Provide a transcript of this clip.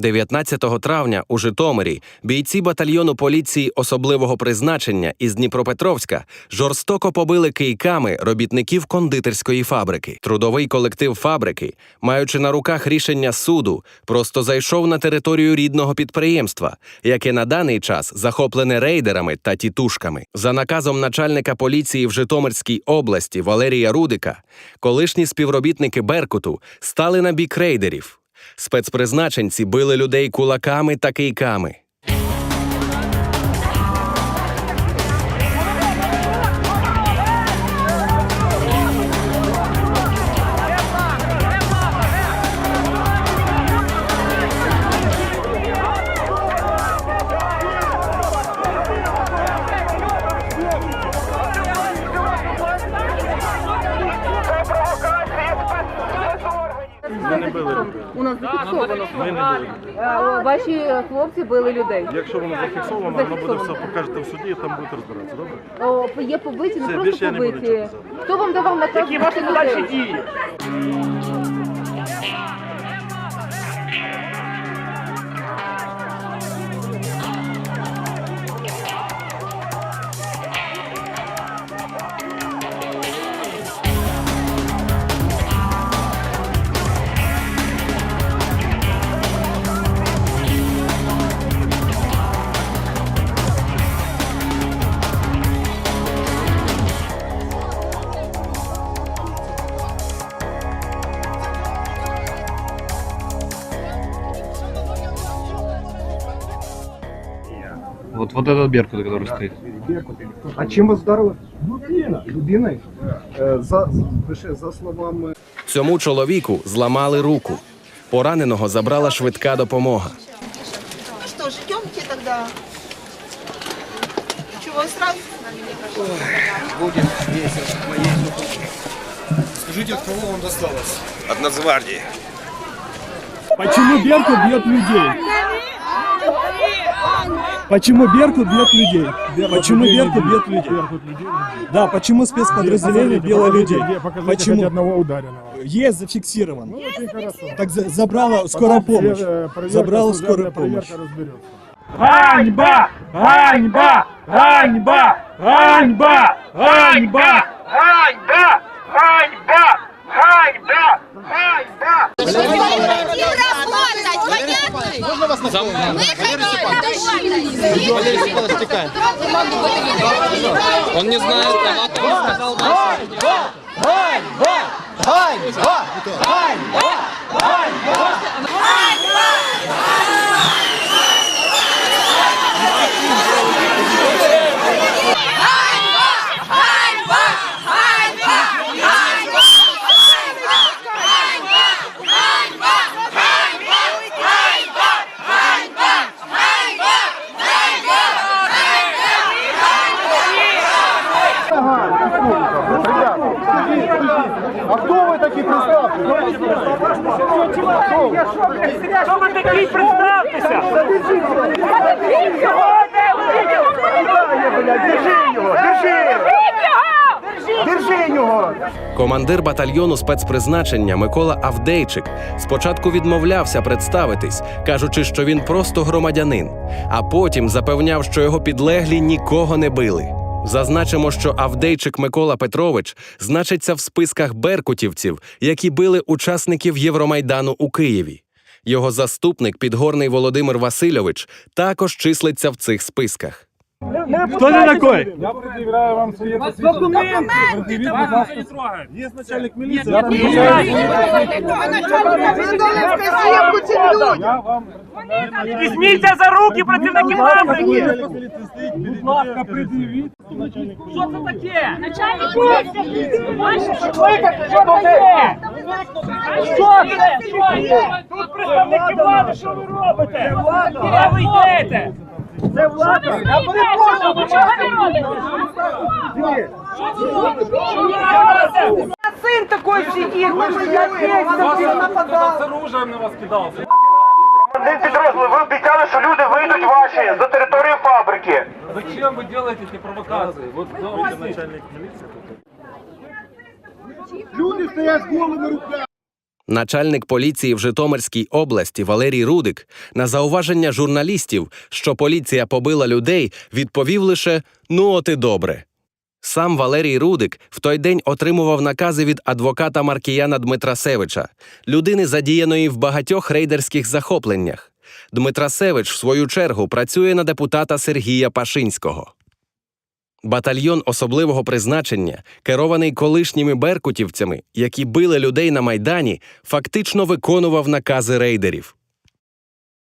19 травня у Житомирі бійці батальйону поліції особливого призначення із Дніпропетровська жорстоко побили кийками робітників кондитерської фабрики. Трудовий колектив фабрики, маючи на руках рішення суду, просто зайшов на територію рідного підприємства, яке на даний час захоплене рейдерами та тітушками. За наказом начальника поліції в Житомирській області Валерія Рудика, колишні співробітники Беркуту стали на бік рейдерів. Спецпризначенці били людей кулаками та кийками. Ви не били людей. У нас зафіксовано. Ми не били. Е, Ваші хлопці били людей. Якщо воно зафіксовано, воно буде все Зафіксовано. покажете в суді і там будете розбиратися, добре? О, є побиті, не Все, просто я не буду побиті. нічого казати. Хто вам давав наказ? Які ваші подальші дії? Вот, вот этот Беркут, который стоит. А чим вас вдарили? Людина. Людиною? Е, За, лише за словами Цьому чоловіку зламали руку. Пораненого забрала швидка допомога. Ну что ж, идемте тогда. Чего сразу с нами не пошли? Скажите, от кого вам досталось? От Нацгвардии. Почему Беркут бьет людей? Почему Беркут бьет людей? Почему Беркут бьет людей? Да, почему спецподразделение било людей? Почему? одного ударенного. Есть зафиксировано. Так за- забрала скорая помощь. Забрала скорая помощь. разберется. Ганьба! Ганьба! Ганьба! Ганьба! Ганьба! Ганьба! Ганьба! Ганьба! Можно вас на Он не знает, а потом сказал Ганьба! Ганьба! Ганьба! Ганьба! Ганьба! Хто ви такий? Представтеся! Держи його! Держи! Держи його! Командир батальйону спецпризначення Микола Авдейчик спочатку відмовлявся представитись, кажучи, що він просто громадянин, а потім запевняв, що його підлеглі нікого не били. Зазначимо, що Авдейчик Микола Петрович значиться в списках беркутівців, які били учасників Євромайдану у Києві. Його заступник, підгорний Володимир Васильович, також числиться в цих списках. Кто ты такой? Я предъявляю вам свои посвящения. Предъявите, пожалуйста. Есть начальник милиции. Я вказівку цим людям. Я вам... Візьміться за руки працівники фабрики! Будь ласка, пред'явіть. Начальник Що це таке? Начальник Що таке? Що це? Що це? Тут представники влади, що ви робите? Куди ви йдете? Це влада. Я перепрошую, ви чого не робите? Що ви робите? Сын такой сидит, мы я здесь нападал. оружием на вас кидался. Один підрозділ, ви обіцяли, що люди вийдуть ваші за територію фабрики. Зачем вы делаете эти провокации? Вот давайте начальник милиции. Люди стоять з голими руками. Начальник поліції в Житомирській області Валерій Рудик на зауваження журналістів, що поліція побила людей, відповів лише Ну, от і добре. Сам Валерій Рудик в той день отримував накази від адвоката Маркіяна Дмитра Севича, людини, задіяної в багатьох рейдерських захопленнях. Дмитра Севич, в свою чергу, працює на депутата Сергія Пашинського. Батальйон особливого призначення, керований колишніми беркутівцями, які били людей на майдані, фактично виконував накази рейдерів.